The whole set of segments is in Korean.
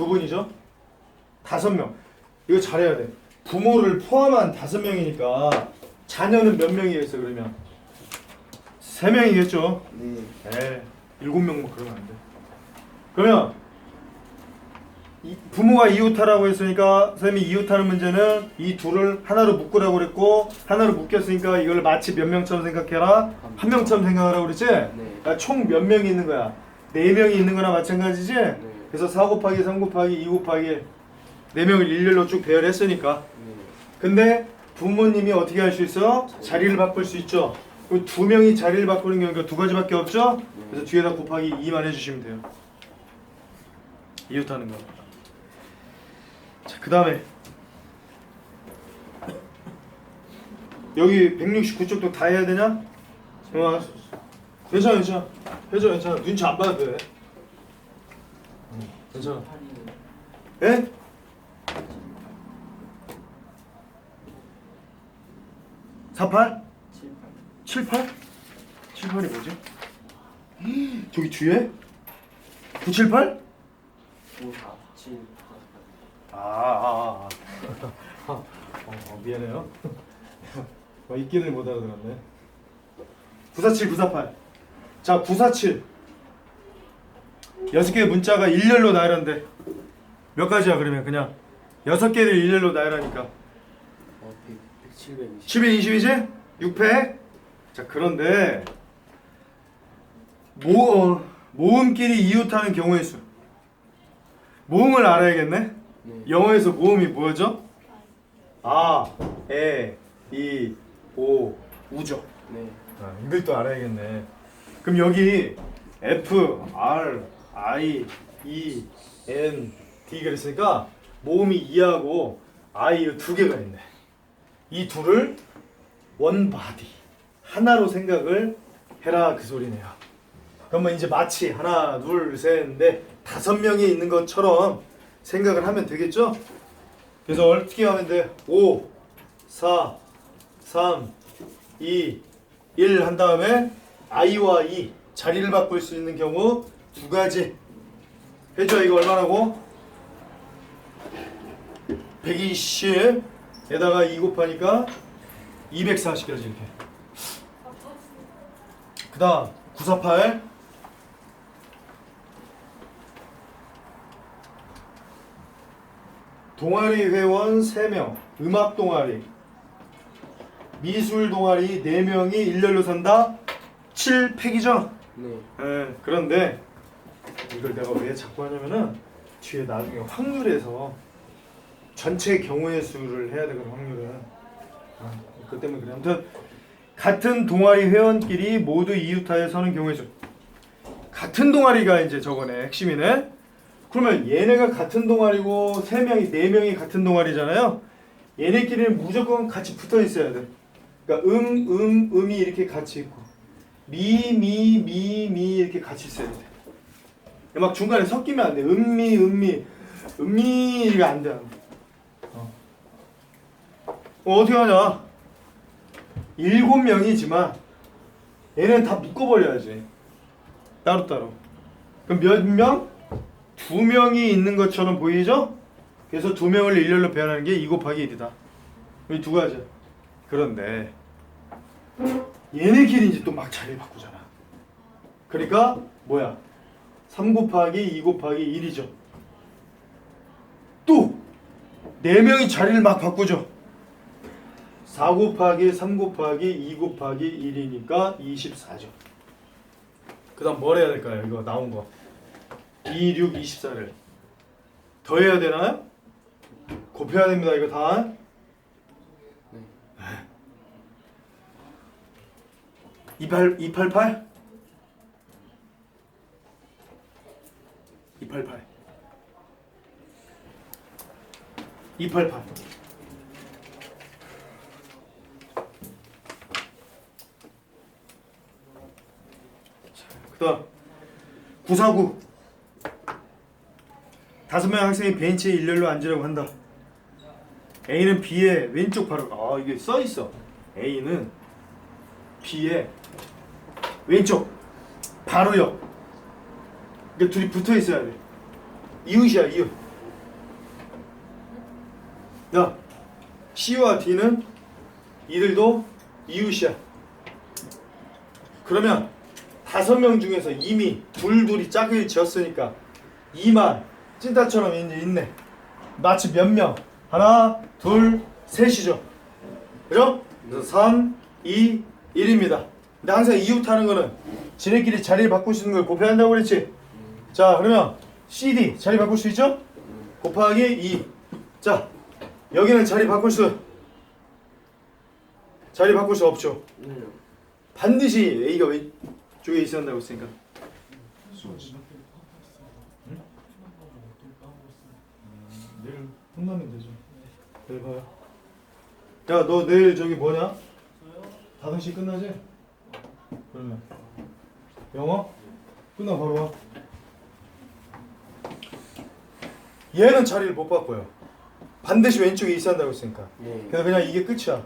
두 분이죠? 다섯 명. 이거 잘해야 돼. 부모를 포함한 다섯 명이니까 자녀는 몇 명이겠어 그러면? 세 명이겠죠. 네. 에 일곱 명뭐 그러면 안 돼. 그러면 이, 부모가 이웃하라고 했으니까 선생님이 이웃하는 문제는 이 둘을 하나로 묶으라고 그랬고 하나로 묶였으니까 이걸 마치 몇 명처럼 생각해라 한 명처럼 생각하라고 그랬지? 네. 그러니까 총몇 명이 있는 거야? 네 명이 있는 거나 마찬가지지? 네. 그래서 4 곱하기 3 곱하기 2 곱하기 네 명을 일렬로 쭉 배열했으니까 네. 근데 부모님이 어떻게 할 수 있어? 자리를 바꿀 수 있죠. 두 명이 자리를 바꾸는 경우가 두 가지밖에 없죠. 그래서 뒤에다 곱하기 2만 해주시면 돼요. 이웃하는 거. 자, 그 다음에 여기 169쪽도 다 해야 되냐? 어, 괜찮아, 괜찮아. 괜찮아, 괜찮아. 눈치 안 봐도 돼. 응, 괜찮아. 예? 사팔? 78? 78이 뭐지? 저기 뒤에? 978? 5, 4, 7, 아, 아, 아. 아, 어, 어, 미안해요. 어, 있기를 못 알아들었네. 947, 948. 자, 947. 여섯 개의 문자가 일렬로 나열한데 몇 가지야 그러면 그냥 여섯 개를 일렬로 나열하니까 어, 100, 100, 720. 720이지? 600? 자 그런데 모, 어, 모음끼리 이웃하는 경우의 수 모음을 알아야겠네 네. 영어에서 모음이 뭐죠? 아, 에, 이, 오, 우죠 네. 아, 이것도 알아야겠네 그럼 여기 F, R, I, E, N, D 그랬으니까 모음이 2하고 I 두 개가 있네 이 둘을 원 바디 하나로 생각을 해라 그 소리네요. 그러면 이제 마치 하나 둘 셋 넷 다섯 명이 있는 것처럼 생각을 하면 되겠죠? 그래서 어떻게 하면 돼? 5, 4, 3, 2, 1 한 다음에 I와 E 자리를 바꿀 수 있는 경우 두 가지. 해줘 이거 얼마라고? 120 에다가 2 곱하니까 240 되지 이렇게. 그 다음 948 동아리 회원 3명 음악 동아리. 미술 동아리 4명이 일렬로 산다? 7팩이죠? 네. 예, 그런데 이걸 내가 왜 자꾸 하냐면은 뒤에 나중에 확률에서 전체 경우의 수를 해야 되거든 확률은. 아, 그 때문에 그래. 아무튼 같은 동아리 회원끼리 모두 이웃하에 서는 경우의 수. 같은 동아리가 이제 저거네 핵심이네. 그러면 얘네가 같은 동아리고 세 명이 네 명이 같은 동아리잖아요. 얘네끼리는 무조건 같이 붙어 있어야 돼. 그러니까 음 음 음이 이렇게 같이 있고 미, 미, 미, 미 이렇게 같이 써야 돼. 막 중간에 섞이면 안 돼. 음미, 음미, 안 돼. 안 돼. 어. 어, 어 떻게 하냐? 일곱 명이지만 얘는 다 묶어버려야지. 따로따로. 그럼 몇 명? 두 명이 있는 것처럼 보이죠? 그래서 두 명을 일렬로 배열하는 게 2 곱하기 1이다. 이 두 가지야. 그런데 얘네끼리 이제 또 막 자리 바꾸잖아. 그러니까 뭐야? 3 곱하기 2 곱하기 1이죠. 또 4명이 자리를 막 바꾸죠. 4 곱하기 3 곱하기 2 곱하기 1이니까 24죠. 그 다음 뭘 해야 될까요? 이거 나온 거. 2, 6, 24를 더해야 되나요? 곱해야 됩니다. 이거 다. 네. 288 288 288 288 그다음 949 다섯 명 학생이 벤치에 일렬로 앉으려고 한다. A는 B의 왼쪽 바로 아 이게 써 있어. A는 B의 왼쪽 바로 옆. 그러니까 둘이 붙어 있어야 돼. 이웃이야 이웃. 야, C와 D는 이들도 이웃이야. 그러면 다섯 명 중에서 이미 둘둘이 짝을 지었으니까 2만 찐따처럼 이제 있네. 마치 몇 명? 하나, 둘, 셋이죠. 그죠? 그래서 3, 2, 1입니다. 근데 항상 이웃하는 거는 지네끼리 자리를 있는 걸 곱해야 한다고 그랬지? 자, 그러면 CD 자리 바꿀 수 있죠? 곱하기 2. 자, 여기는 자리 바꿀 수 자리 바꿀 수 없죠. 네. 반드시 A가 왼쪽에 있어야 한다고 했으니까. 혼나면 되죠. 내일 봐요. 야, 너 내일 저기 뭐냐? 5시 끝나지? 그러면 영어? 끝나 바로 와. 얘는 자리를 못 바꿔요. 반드시 왼쪽에 있어야 한다고 했으니까. 네. 그냥 그냥 이게 끝이야.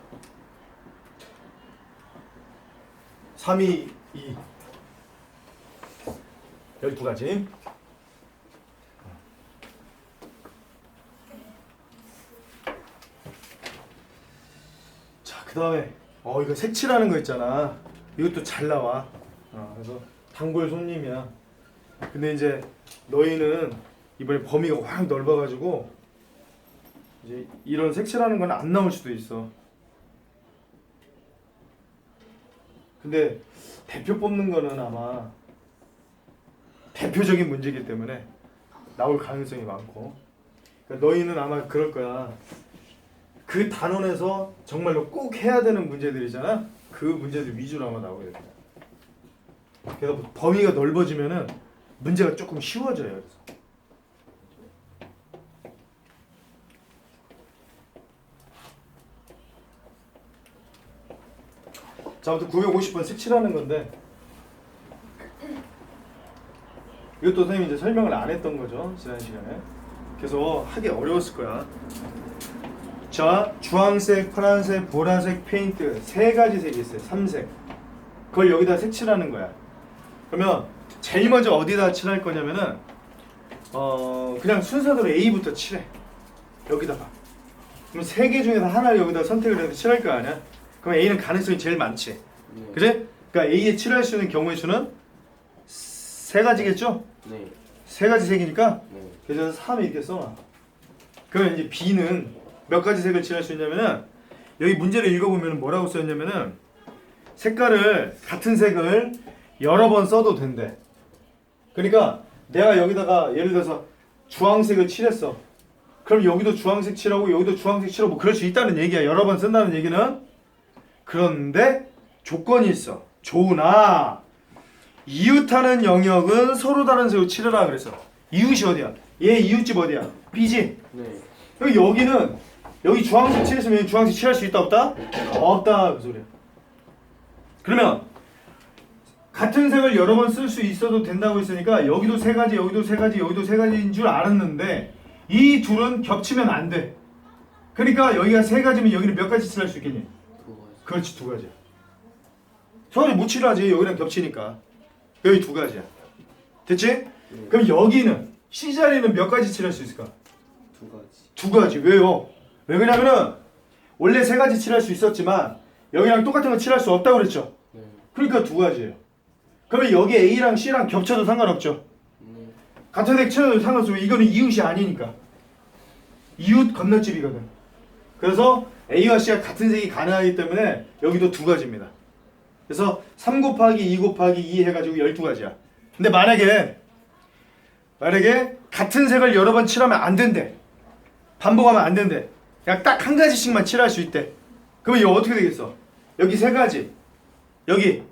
3, 2, 2 12가지 자, 그 다음에 어 이거 색칠하는 거 있잖아 이것도 잘 나와 어, 그래서 단골 손님이야 근데 이제 너희는 이번에 범위가 확 넓어가지고 이제 이런 색칠하는 건 안 나올 수도 있어. 근데 대표 뽑는 거는 아마 대표적인 문제이기 때문에 나올 가능성이 많고. 그러니까 너희는 아마 그럴 거야. 그 단원에서 정말로 꼭 해야 되는 문제들이잖아. 그 문제들 위주로 아마 나오게 돼. 그래서 범위가 넓어지면은 문제가 조금 쉬워져요. 그래서 자, 아무튼 950번 색칠하는 건데. 이것도 선생님이 이제 설명을 안 했던 거죠 지난 시간에. 그래서 하기 어려웠을 거야. 자 주황색, 파란색, 보라색 페인트 세 가지 색이 있어요 3색. 그걸 여기다 색칠하는 거야. 그러면 제일 먼저 어디다 칠할 거냐면은 어 그냥 순서대로 A부터 칠해. 여기다가. 그럼 세 개 중에서 하나를 여기다 선택을 해서 칠할 거 아니야 그럼 A는 가능성이 제일 많지 네. 그지? 그러니까 A에 칠할 수 있는 경우의 수는 세 가지겠죠? 네. 세 가지 색이니까 네. 그래서 3 이렇게 써놔. 그러면 이제 B는 몇 가지 색을 칠할 수 있냐면은 여기 문제를 읽어보면 뭐라고 써있냐면은 색깔을 같은 색을 여러 번 써도 된대. 그러니까 내가 여기다가 예를 들어서 주황색을 칠했어. 그럼 여기도 주황색 칠하고 여기도 주황색 칠하고 뭐 그럴 수 있다는 얘기야. 여러 번 쓴다는 얘기는 그런데 조건이 있어. 좋으나 이웃하는 영역은 서로 다른 색으로 칠해라 그래서 이웃이 어디야? 얘 이웃집 어디야? B지. 네. 여기 여기는 여기 주황색 칠했으면 주황색 칠할 수 있다 없다? 없다 그 소리야. 그러면 같은 색을 여러 번 쓸 수 있어도 된다고 했으니까 여기도 세 가지, 여기도 세 가지, 여기도 세 가지인 줄 알았는데 이 둘은 겹치면 안 돼. 그러니까 여기가 세 가지면 여기는 몇 가지 칠할 수 있겠니? 그렇지 두 가지야. 서로 못 칠하지 여기랑 겹치니까 여기 두 가지야. 됐지? 네. 그럼 여기는 C 자리는 몇 가지 칠할 수 있을까? 두 가지. 두 가지. 왜요? 왜 그러냐면은 원래 세 가지 칠할 수 있었지만 여기랑 똑같은 거 칠할 수 없다고 그랬죠. 네. 그러니까 두 가지예요. 그러면 여기 A랑 C랑 겹쳐도 상관없죠. 네. 같은 색 칠해도 상관없어. 이거는 이웃이 아니니까. 이웃 건너집이거든. 그래서 A와 C가 같은 색이 가능하기 때문에 여기도 두 가지입니다. 그래서 3 곱하기 2 곱하기 2 해가지고 12가지야. 근데 만약에 만약에 같은 색을 여러 번 칠하면 안 된대. 반복하면 안 된대. 그냥 딱한 가지씩만 칠할 수 있대. 그러면 이거 어떻게 되겠어? 여기 세 가지. 여기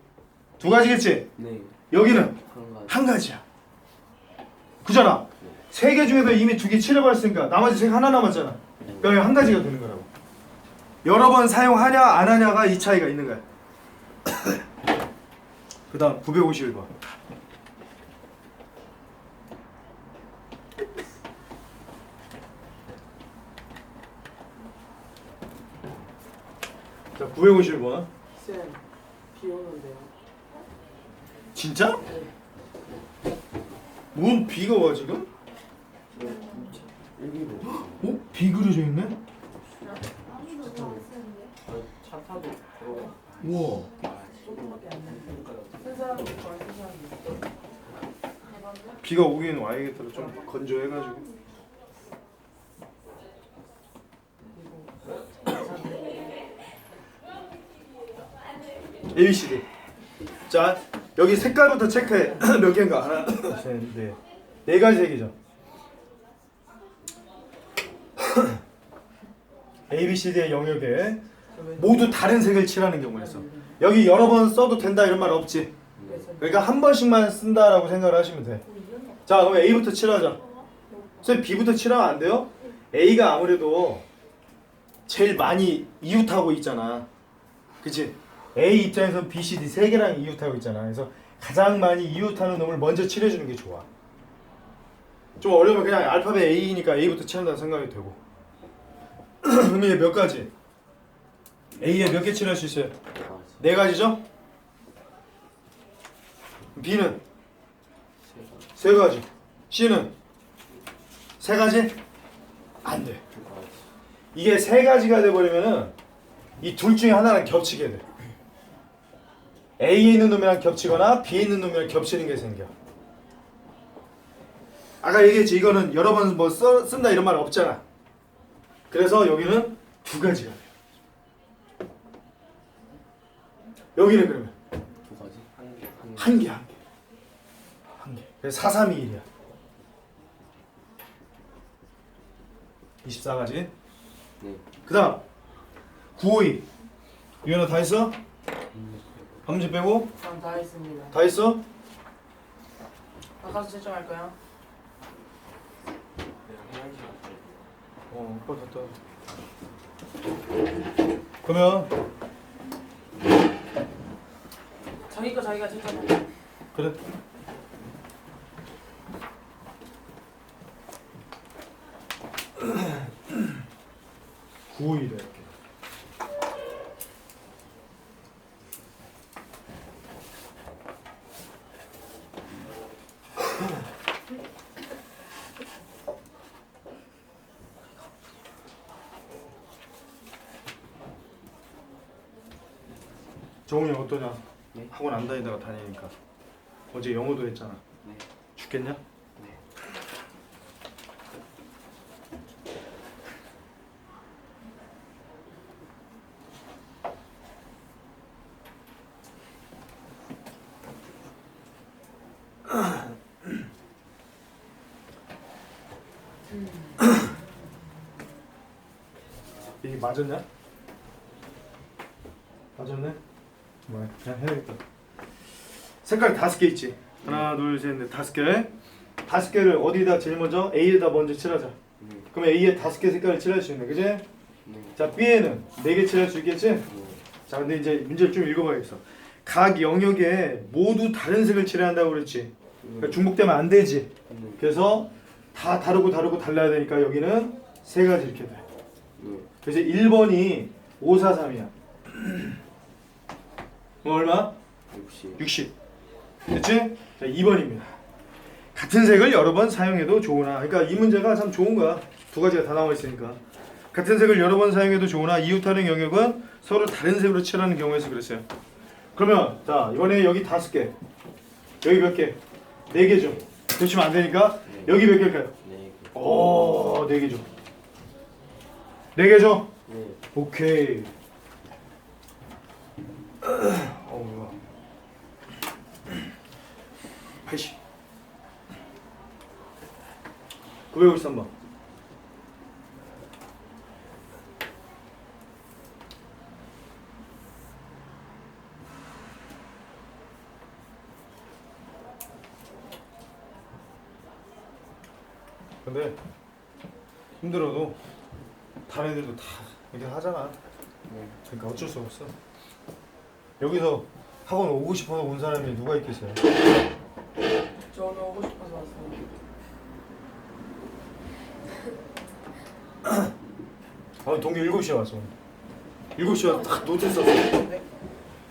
두 가지겠지? 네. 여기는 한 가지. 한 가지야. 그잖아. 세 개 중에서 이미 두 개 칠해버렸으니까 나머지 색 하나 남았잖아. 그러니까 한 가지가 되는 거라고. 여러 번 사용하냐 안 하냐가 이 차이가 있는 거야. 그 다음 951번. 자, 951번. 쌤, 비 오는데요. 진짜? 뭔 비가 와 지금? 네. 일기로. 어? 비 그려져 있네? 우와. 비가 오긴 와야겠더라. 좀 건조해가지고. A, B, C, D. 자 여기 색깔부터 체크해. 몇 개인가 하나? 둘 셋 넷 네 가지 색이죠. A, B, C, D의 영역에 모두 다른 색을 칠하는 있어 여기 여러 번 써도 된다 이런 말 없지 그러니까 한 번씩만 쓴다라고 생각을 하시면 돼. 자, 그럼 A부터 칠하자. 선생님 B부터 칠하면 안 돼요? A가 아무래도 제일 많이 이웃하고 있잖아. 그치? A 입장에서 B, C, D 세 개랑 이웃하고 있잖아. 그래서 가장 많이 이웃하는 놈을 먼저 칠해주는 게 좋아. 좀 어려우면 그냥 알파벳 A니까 A부터 칠한다는 생각이 되고. 그러면 얘몇 가지? A에 몇 개 칠할 수 있어요? 네 가지죠? B는 세 가지. C는 세 가지? 안 돼. 이게 세 가지가 돼버리면은 이 둘 중에 하나랑 겹치게 돼. A에 있는 놈이랑 겹치거나 B에 있는 놈이랑 겹치는 게 생겨. 아까 얘기했지 이거는 여러 번 뭐 쓴다 이런 말 없잖아. 그래서 여기는 두 가지가 돼. 여기는 그러면 두 가지. 한 개. 한 개. 한 개, 한 개. 한 개. 그래서 432일이야. 24가지. 네. 그 다음 952. 유연아 다 했어? 음, 함지 빼고? 전다 했습니다. 다 했어? 바꿔서 채점할까요? 어, 오빠 갔다. 그러면 자기 거 자기가 채점. 그래. 구이래. 정훈이 어떠냐? 네. 학원 안 다니다가 다니니까 어제 영어도 했잖아. 네. 죽겠냐? 네. 이게 맞았냐? 맞았네? 뭐야 그냥 해야겠다 색깔 다섯 개 있지 하나 둘 셋 넷 다섯 개 다섯 개를 어디다 제일 먼저 A에다 먼저 칠하자 네. 그럼 A에 다섯 개 색깔을 칠할 수 있네 그지? 네. 자 B에는 네 개 칠할 수 있겠지? 네. 자 근데 이제 문제를 좀 읽어봐야겠어 각 영역에 모두 다른 색을 칠해야 한다고 그랬지 그러니까 중복되면 안 되지 네. 그래서 다 다르고 다르고 달라야 되니까 여기는 세 가지 이렇게 돼 네. 그래서 1번이 543이야. 뭐 얼마? 육십. 60. 됐지? 자, 2번입니다. 같은 색을 여러 번 사용해도 좋으나 그러니까 이 문제가 참 좋은 거야. 두 가지가 다 나와 있으니까. 같은 색을 여러 번 사용해도 좋으나 이웃하는 영역은 서로 다른 색으로 칠하는 경우에서 그랬어요. 그러면 자, 이번에 여기 다섯 개. 여기 몇 개? 네 개죠. 그러시면 안 되니까 여기 몇 개일까요? 네. 개. 오, 네 개죠. 네 개죠? 네. 오케이. 어 뭐야? 80. 953번. 근데 힘들어도 다른 애들도 다 이렇게 하잖아. 네. 그러니까 어쩔 수 없어. 여기서 학원 오고 싶어서 온 사람이 누가 있겠어요? 저는 오고 싶어서 왔어요. 아, 동기 7시에 왔어. 7시에 와서 딱 노트 썼어. 네.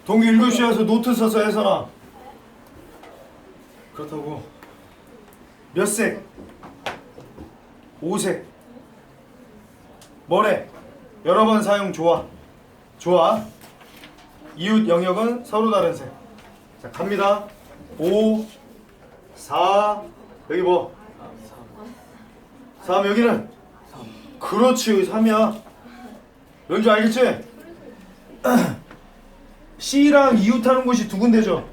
동기 7시에 와서 노트 써서 해서나. 그렇다고 몇 색? 5색. 뭐래? 여러 번 사용 좋아. 좋아. 이웃 영역은 서로 다른 색. 자, 갑니다. 5, 4, 여기 뭐? 3, 여기는? 그렇지, 여기 3이야. 뭔지 알겠지? C랑 이웃하는 곳이 두 군데죠.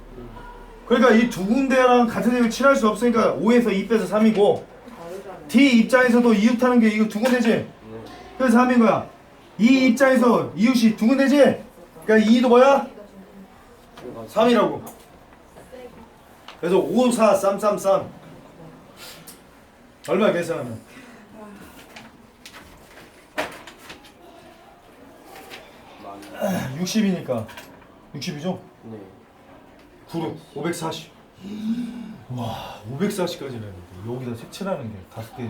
그러니까 이 두 군데랑 같은 색을 칠할 수 없으니까 5에서 2 빼서 3이고 다르잖아. D 입장에서도 이웃하는 게 이거 두 군데지. 그래서 3인 거야. 이 입장에서 이웃이 두 군데지. 그러니까 2도 뭐야? 3이라고. 그래서 5, 4, 3, 3, 3. 얼마 계산하면? 만. 60이니까 60이죠? 네. 9로 540. 와, 540까지는 했는데 여기다 색칠하는 게 다섯 개.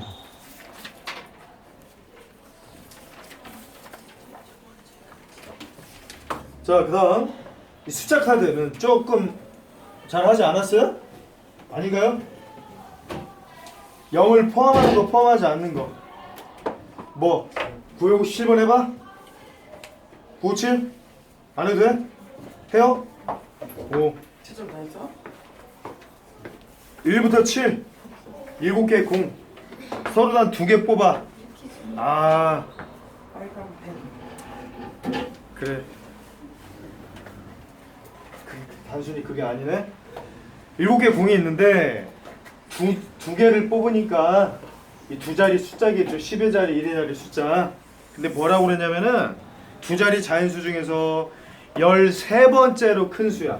자, 그다음 이 숫자 카드는 조금 잘 하지 않았어요? 아닌가요? 0을 포함하는 거, 포함하지 않는 거. 뭐 957번 해봐. 97? 안 해도 돼? 해요? 5 채점 다 했어? 1부터 7 7개 공 서로 단 2개 뽑아 아. 그래 그, 단순히 그게 아니네. 7개 공이 있는데 두, 두 개를 뽑으니까 이 두 자리 숫자겠죠. 10의 자리 1의 자리 숫자. 근데 뭐라고 그랬냐면은 두 자리 자연수 중에서 13번째로 큰 수야.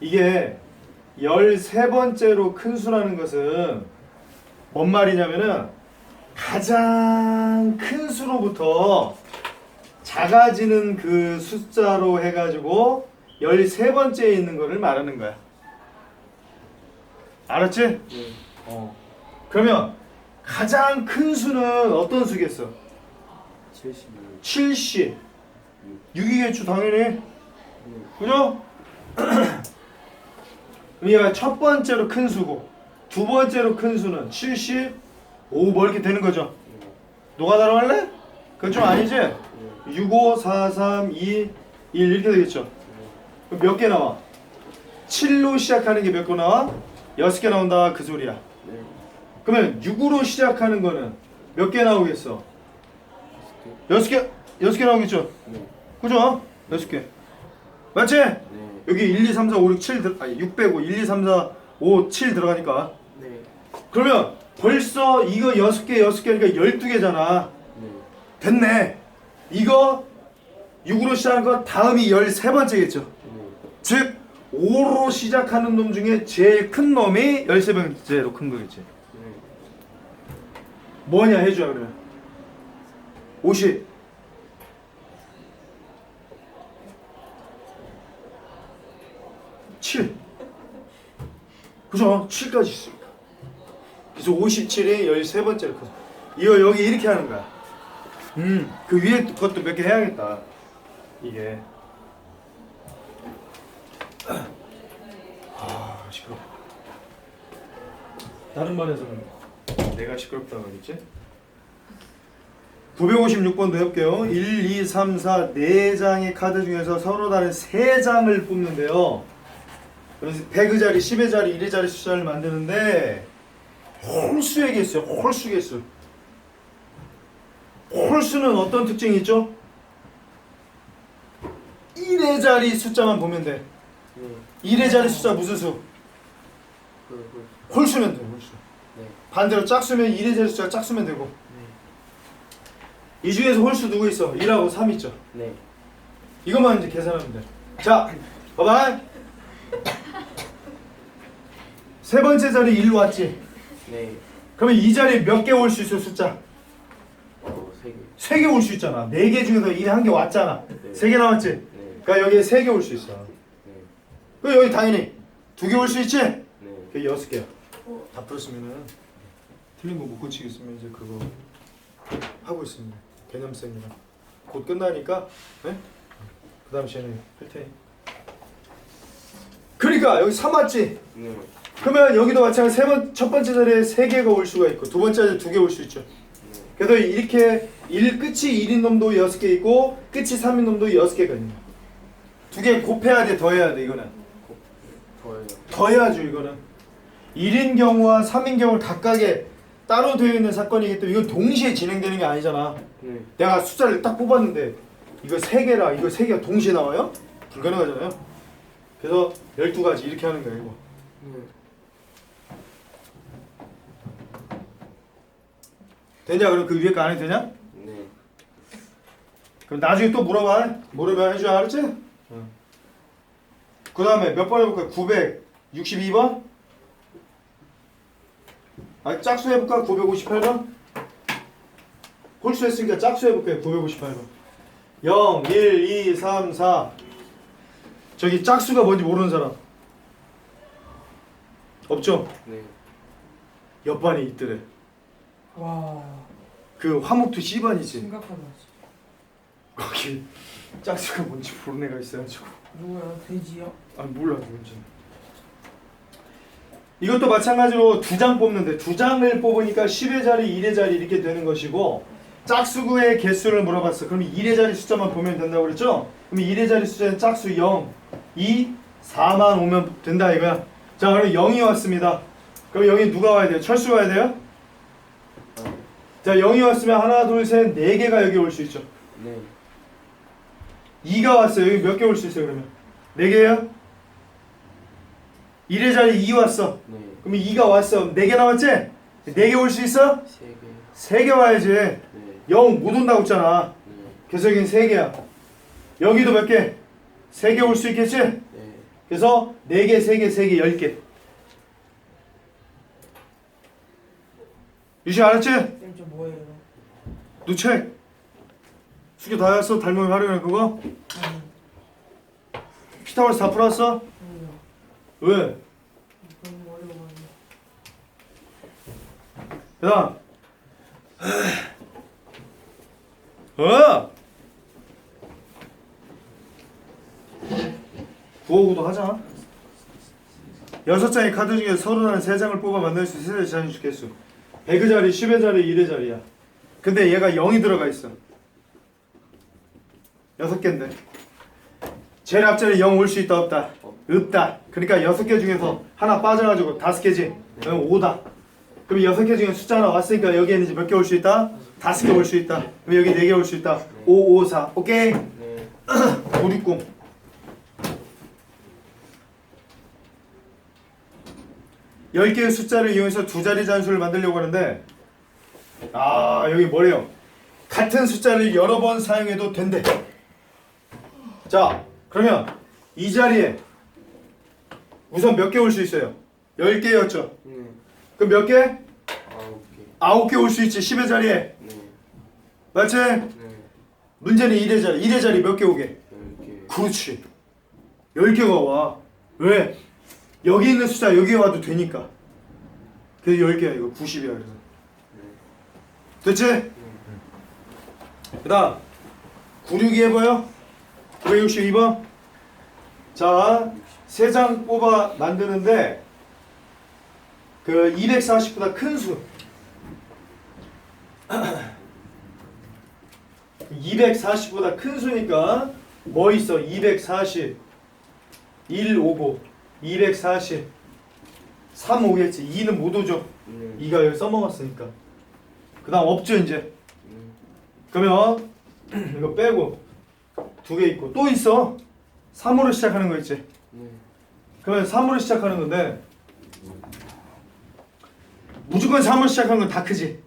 이게 13번째로 큰 수라는 것은 뭔 말이냐면은 가장 큰 수로부터 작아지는 그 숫자로 해가지고 13번째에 있는 거를 말하는 거야. 알았지? 네. 어. 그러면 가장 큰 수는 어떤 수겠어? 76. 70. 6이겠죠, 당연히. 네. 그죠? 그러니까 첫 번째로 큰 수고 두 번째로 큰 수는 70, 5, 뭐 이렇게 되는 거죠. 네. 노가다로 할래? 그건 좀 아니지? 네. 6, 5, 4, 3, 2, 1 이렇게 되겠죠. 그럼 몇 개 나와? 7로 시작하는 게 몇 개 나와? 6개 나온다 그 소리야. 네. 그러면 6으로 시작하는 거는 몇 개 나오겠어? 6개, 6개 나오겠죠? 네. 그죠? 6개. 맞지? 네. 여기 1, 2, 3, 4, 5, 6, 7 들, 아니 6 빼고 1, 2, 3, 4, 5, 7 들어가니까 네. 그러면 벌써 이거 6개, 6개니까 12개잖아 네. 됐네 이거 6으로 시작한 거 다음이 13번째겠죠 네. 즉 5로 시작하는 놈 중에 제일 큰 놈이 13번째로 큰 거겠지. 네. 뭐냐 해줘야 그러면. 50 7 그죠? 7까지 있습니다. 그래서 57이 13번째로 커서. 이거 여기 이렇게 하는 거야. 음 그 위에 것도 몇 개 해야겠다. 이게 아 시끄러 다른 반에서는 내가 시끄럽다고 하겠지? 956번도 해볼게요. 1, 2, 3, 4, 4장의 카드 중에서 서로 다른 3장을 뽑는데요. 그래서 100의 자리, 10의 자리, 1의 자리 숫자를 만드는데 홀수의 개수요. 홀수 개수. 홀수는 어떤 특징이 있죠? 1의 자리 숫자만 보면 돼. 네. 1의 자리 숫자 무슨 수? 그, 그, 홀수면 돼. 네. 반대로 짝수면 1의 자리 숫자가 짝수면 되고 네. 이 중에서 홀수 누구 있어? 1하고 3 있죠. 네. 이것만 이제 계산하면 돼. 자, 봐봐. 세 번째 자리 1로 왔지. 네. 그러면 이 자리에 몇 개 올 수 있어 숫자? 어, 세 개. 세 개 올 수 있잖아. 네 개 중에서 1에 한개 왔잖아. 네. 세 개 남았지. 네. 그러니까 여기에 세 개 올 수 있어. 네. 그럼 여기 당연히 두 개 올 수 있지. 네. 여기 여섯 개야. 다 풀었으면은 틀린 거 못 고치겠으면 이제 그거 하고 있습니다. 개념 세미나. 곧 끝나니까. 네? 그 다음 시간에 할 테니. 그러니까 여기 3 왔지. 네. 그러면 여기도 마찬가지 세 번, 첫 번째 자리에 세 개가 올 수가 있고 두 번째 자리에 두 개 올 수 있죠. 네. 그래서 이렇게 일 끝이 1인 놈도 여섯 개 있고 끝이 3인 놈도 여섯 개가 있는 거야. 두개 곱해야 돼 더해야 돼 이거는 더해요. 더해야죠 이거는 1인 경우와 3인 경우를 각각에 따로 되어 있는 사건이기 때문에 이건 동시에 진행되는 게 아니잖아 네. 내가 숫자를 딱 뽑았는데 이거 세 개라 이거 세 개가 동시에 나와요? 불가능하잖아요 그래서 12가지 이렇게 하는 거예요 이거 네. 되냐 그럼 그 위에 거 안 해도 되냐? 네. 그럼 나중에 또 물어봐 물으면 해줘야 알았지? 그 다음에 몇 번 해볼까? 962번? 아 짝수 해볼까? 958번? 홀수 했으니까 짝수 해볼게요 958번 0, 1, 2, 3, 4 저기 짝수가 뭔지 모르는 사람 없죠? 네. 옆반에 있더래 와 그 화목도 C반이지 심각하다 거기 짝수가 뭔지 모르는 애가 있어가지고 누구야 돼지요? 아 몰라 누군지 이것도 마찬가지로 두 장 뽑는데 두 장을 뽑으니까 10의 자리, 1의 자리 이렇게 되는 것이고 짝수구의 개수를 물어봤어 그럼 1의 자리 숫자만 보면 된다고 그랬죠? 그럼 1의 자리 숫자는 짝수 0, 2, 4만 오면 된다 이거야 자 그럼 0이 왔습니다 그럼 여기 누가 와야 돼요? 철수 와야 돼요? 자 0이 왔으면 하나 둘 셋 네 개가 여기 올 수 있죠 네. 2가 왔어요. 여기 몇 개 올 수 있어요, 그러면? 4개예요? 1의 자리 2 왔어. 네. 그럼 2가 왔어. 4개 남았지? 4개 올 수 있어? 세 개. 3개 와야지. 네. 0못 온다고 했잖아. 네. 그래서 여기는 3개야. 여기도 몇 개? 3개 올 수 있겠지? 네. 그래서 4개, 3개, 3개, 10개. 유시 알았지? 쌤 저 뭐예요? 너 책. 수기 다 했어? 닮으면 활용해 그거? 피타고라스 다 풀었어? 왜? 너무 어려워가지고 야. 어. 구호구도 하자. 여섯 장의 카드 중에 서로 다른 세 장을 뽑아 만들 수 세자리 자리 개수. 100의 자리, 10의 자리, 1의 자리야. 근데 얘가 0이 들어가 있어. 여섯 개인데. 제일 앞자리 0 올 수 있다 없다? 없다. 그러니까 여섯 개 중에서 하나 빠져가지고 다섯 개지. 그럼 5다. 그럼 여섯 개 중에 숫자 하나 왔으니까 여기에는 이제 몇개 올 수 있다? 다섯 개 올 수 있다. 그럼 여기 네 개 올 수 있다. 5, 5, 4. 오케이? 네. 도리꿈. 열 개의 숫자를 이용해서 두 자리 잔수를 만들려고 하는데 아 여기 뭐래요? 같은 숫자를 여러 번 사용해도 된대. 자 그러면 이 자리에 우선 몇 개 올 수 있어요? 열 개였죠. 네. 그럼 몇 개? 아홉 개. 아홉 개올 수 있지. 10의 자리에. 네. 맞지? 네. 문제는 1의 자리. 1의 자리 몇 개 오게? 열 개. 그렇지. 10개가 와. 왜? 여기 있는 숫자 여기 와도 되니까. 그래서 10개야 이거 90이야 그래서. 됐지? 그 다음 96이 해봐요. 962번. 자, 세 장 뽑아 만드는데 그 240보다 큰 수. 240보다 큰 수니까 뭐 있어? 240 1 오고 240 3 오겠지 2는 못 오죠 네. 2가 여기 써먹었으니까 그 다음 없죠 이제 네. 그러면 이거 빼고 두 개 있고 또 있어 3으로 시작하는 거 있지 네. 그러면 3으로 시작하는 건데 무조건 3으로 시작하는 건 다 크지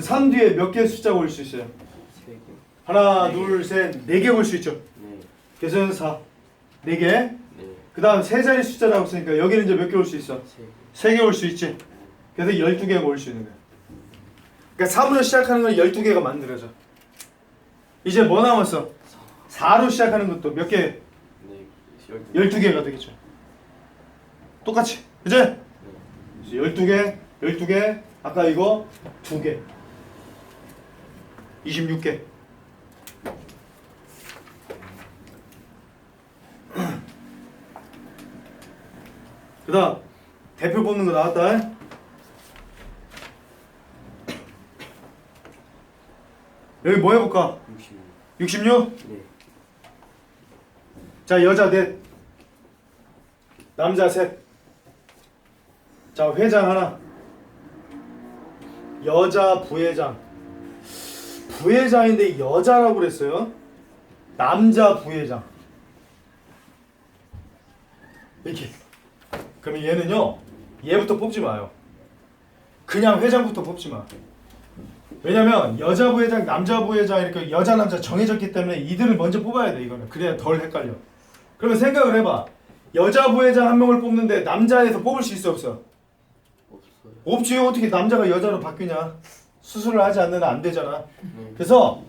3 뒤에 몇 개의 숫자가 올 수 있어요 세 개. 하나 둘 셋 네 개 올 수 있죠 네. 그래서 4 4개 네. 그 다음 세 자리 숫자라고 했으니까 여기는 이제 몇 개 올 수 있어? 세 개. 세개 올 수 있지. 그래서 12개가 올 수 있는 거야. 그러니까 3으로 시작하는 건 12개가 만들어져. 이제 뭐 남았어? 4로 시작하는 것도 몇 개? 네. 열 개. 12개가 되겠죠. 똑같이. 그제? 12개, 12개, 아까 이거 2개. 26개. 그 다음 대표 뽑는 거 나왔다. 여기 뭐 해볼까? 육십. 66? 네. 자 여자 넷. 남자 셋자 회장 하나. 여자 부회장. 부회장인데 여자라고 그랬어요? 남자 부회장. 이렇게. 그러면 얘는요 얘부터 뽑지 마요. 그냥 회장부터 뽑지 마. 왜냐면 여자 부회장 남자 부회장 이렇게 여자 남자 정해졌기 때문에 이들을 먼저 뽑아야 돼 이거는. 그래야 덜 헷갈려 그러면 생각을 해봐 여자 부회장 한 명을 뽑는데 남자에서 뽑을 수 있어 없어 없어요. 없지 어떻게 남자가 여자로 바뀌냐 수술을 하지 않는 한안 되잖아 네. 그래서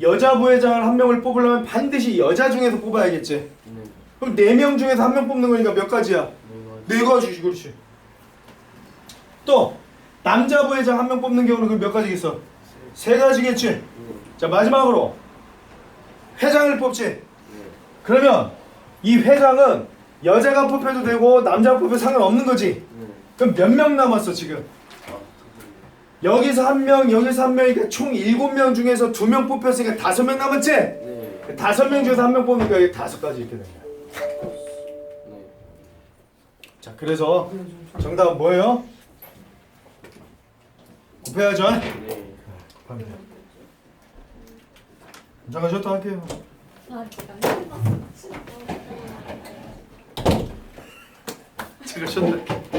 여자 부회장을 한 명을 뽑으려면 반드시 여자 중에서 뽑아야겠지 네. 그럼 네 명 중에서 한 명 뽑는 거니까 몇 가지야 네. 네 가지지 그렇지 또 남자 부회장 한 명 뽑는 경우는 그럼 몇 가지겠어 세 가지겠지 네. 자 마지막으로 회장을 뽑지 네. 그러면 이 회장은 여자가 뽑혀도 되고 남자가 뽑혀도 상관없는 거지 네. 그럼 몇 명 남았어 지금 여기서 한 명 여기서 한 명이니까 총 일곱 명 중에서 두 명 뽑혔으니까 다섯 명 남았지 분. 네. 다섯 명 중에서 한 명 뽑으니까 이게 다섯 가지 이렇게 거야 네. 자 그래서 정답은 뭐예요? 곱해야죠 네. 잠깐 쉬었다 할게요 아, 진짜. 그러셨네.